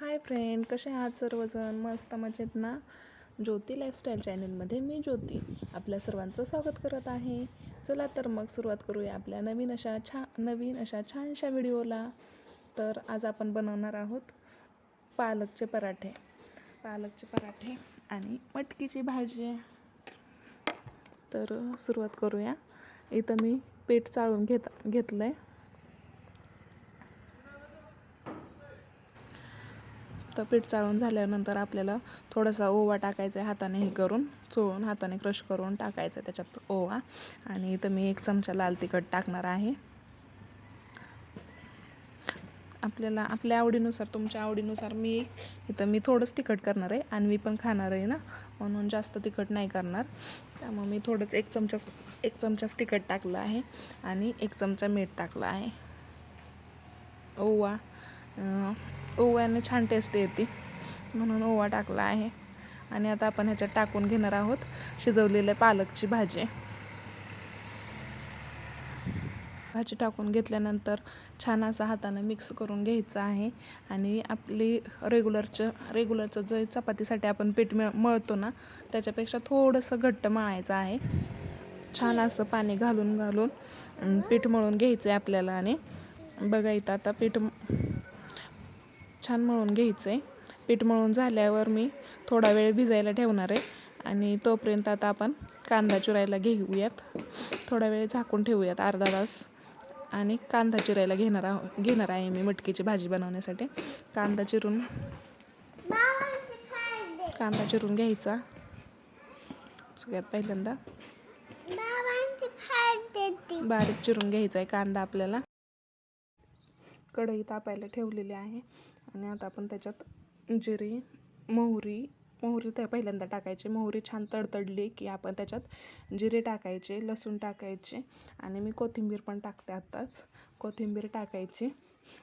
Hi friend कसे आहात सर्वजण? मस्त मजेत ना? ज्योती लाईफस्टाईल चॅनलमध्ये मी ज्योती आपल्या सर्वांचं स्वागत करत आहे. चला तर मग सुरुवात करूया आपल्या नवीन अशा छा नवीन अशा छानशा व्हिडिओला. तर आज आपण बनवणार आहोत पालकचे पराठे. पालकचे पराठे आणि मटकीची भाजी. तर सुरुवात करूया. इथं मी पीठ चाळून घेत घेतलं आहे तर पीठ चाळून झाल्यानंतर आपल्याला थोडासा ओवा टाकायचा आहे हाताने हे करून. चोळून हाताने क्रश करून टाकायचं आहे त्याच्यात ओवा. आणि इथं मी एक चमचा लाल तिखट टाकणार आहे. आपल्याला आपल्या आवडीनुसार तुमच्या आवडीनुसार मी इथं मी थोडंच तिखट करणार आहे. आणि मी पण खाणार आहे ना? म्हणून जास्त तिखट नाही करणार. त्यामुळे मी थोडंच एक चमचा एक चमचाच तिखट टाकलं आहे. आणि एक चमचा मीठ टाकलं आहे. ओवा. ओव्याने छान टेस्ट येते. म्हणून ओवा टाकला आहे. आणि आता आपण ह्याच्यात टाकून घेणार आहोत शिजवलेल्या पालकची भाजी. भाजी टाकून घेतल्यानंतर छान असं हातानं मिक्स करून घ्यायचं आहे. आणि आपली रेग्युलरचं रेग्युलरचं जे चपातीसाठी आपण पीठ मिळ मळतो ना त्याच्यापेक्षा थोडंसं घट्ट मळायचं आहे. छान असं पाणी घालून घालून पीठ मळून घ्यायचं आहे आपल्याला. आणि बघा इथं आता पीठ छान मळून घ्यायचं. आहे पीठ मळून झाल्यावर मी थोडा वेळ भिजायला ठेवणार आहे. आणि तोपर्यंत आता आपण कांदा चिरायला घेऊयात. थोडा वेळ झाकून ठेवूयात अर्धा तास. आणि कांदा चिरायला घेणार आहो घेणार आहे मी मटकीची भाजी बनवण्यासाठी. कांदा चिरून कांदा चिरून घ्यायचा. सगळ्यात पहिल्यांदा. बारीक चिरून घ्यायचा आहे कांदा आपल्याला. कढई तापायला ठेवलेली आहे. आणि आता आपण त्याच्यात जिरे मोहरी मोहरी त्या पहिल्यांदा टाकायची. मोहरी छान तडतडली की आपण त्याच्यात जिरे टाकायचे लसूण टाकायचे आणि मी कोथिंबीर पण टाकते आत्ताच. कोथिंबीर टाकायची.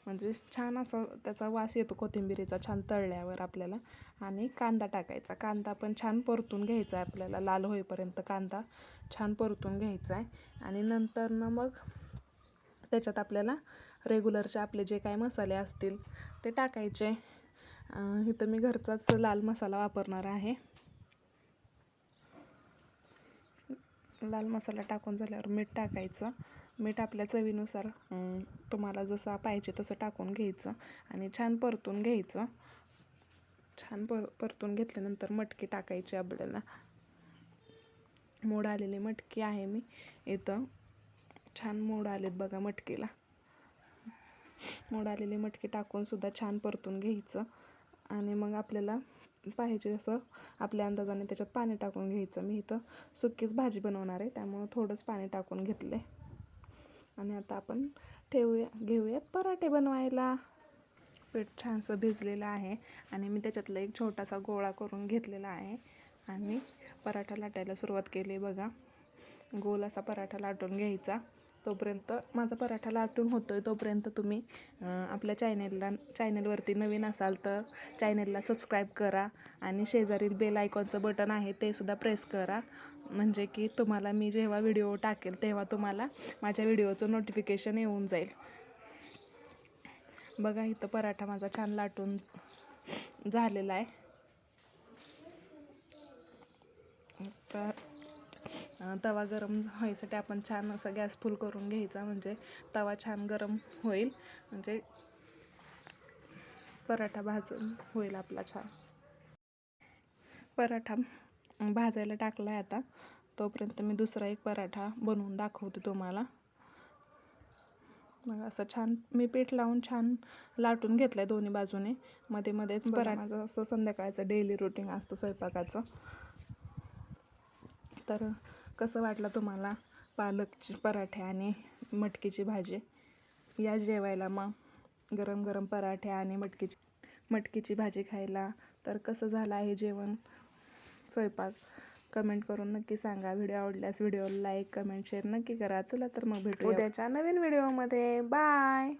म्हणजे छान असं त्याचा वास येतो कोथिंबीरीचा छान तळल्यावर आपल्याला. आणि कांदा टाकायचा. कांदा पण छान परतून घ्यायचा आहे आपल्याला. लाल होईपर्यंत कांदा छान परतून घ्यायचा आहे. आणि नंतर ना मग त्याच्यात आपल्याला रेग्युलरचे आपले जे काय मसाले असतील ते टाकायचे. इथं मी घरचाच लाल मसाला वापरणार आहे. लाल मसाला टाकून झाल्यावर मीठ टाकायचं. मीठ आपल्या चवीनुसार तुम्हाला जसं पाहिजे तसं टाकून घ्यायचं आणि छान परतून घ्यायचं. छान पर परतून घेतल्यानंतर मटकी टाकायची आपल्याला. मोड आलेली मटकी आहे मी इथं. छान मोड आलेत बघा मटकीला. मोड आलेली मटकी टाकूनसुद्धा छान परतून घ्यायचं. आणि मग आपल्याला पाहिजे असं आपल्या अंदाजाने त्याच्यात पाणी टाकून घ्यायचं. मी इथं सुकीच भाजी बनवणार आहे त्यामुळं थोडंच पाणी टाकून घेतले आणि आता आपण ठेवूया घेऊयात पराठे बनवायला. पीठ छानसं भिजलेलं आहे आणि मी त्याच्यातला एक छोटासा गोळा करून घेतलेला आहे. आणि पराठा लाटायला सुरुवात केली बघा. गोल असा पराठा लाटून घ्यायचा. तोपर्यंत माझा पराठा लाटून होतो आहे तोपर्यंत तुम्ही आपल्या चॅनेलला चॅनेलवरती नवीन असाल तर चॅनेलला सबस्क्राईब करा आणि शेजारील बेल आयकॉनचं बटन आहे ते सुद्धा प्रेस करा. म्हणजे की तुम्हाला मी जेव्हा व्हिडिओ टाकेल तेव्हा तुम्हाला माझ्या व्हिडिओचं नोटिफिकेशन येऊन जाईल. बघा इथं पराठा माझा छान लाटून झालेला आहे. तर तवा गरम व्हायसाठी आपण छान असं गॅस फुल करून घ्यायचा म्हणजे तवा छान गरम होईल. म्हणजे पराठा भाजून होईल आपला छान. पराठा भाजायला टाकला आहे आता. तोपर्यंत मी दुसरा एक पराठा बनवून दाखवते तुम्हाला. मग असं छान मी पीठ लावून छान लाटून घेतलं आहे दोन्ही बाजूने. मध्ये मध्येच पराठा माझं असं संध्याकाळचं डेली रुटीन असतं स्वयंपाकाचं. तर कसं वाटलं तुम्हाला पालकची पराठे आणि मटकीची भाजी? या जेवायला मग. गरम गरम पराठे आणि मटकीची मटकीची भाजी खायला. तर कसं झालं आहे जेवण? स्वयंपाक? कमेंट करून नक्की सांगा. व्हिडिओ आवडल्यास व्हिडिओला लाईक कमेंट शेअर नक्की करा. चला तर मग भेटू उद्याच्या नवीन व्हिडिओमध्ये. बाय!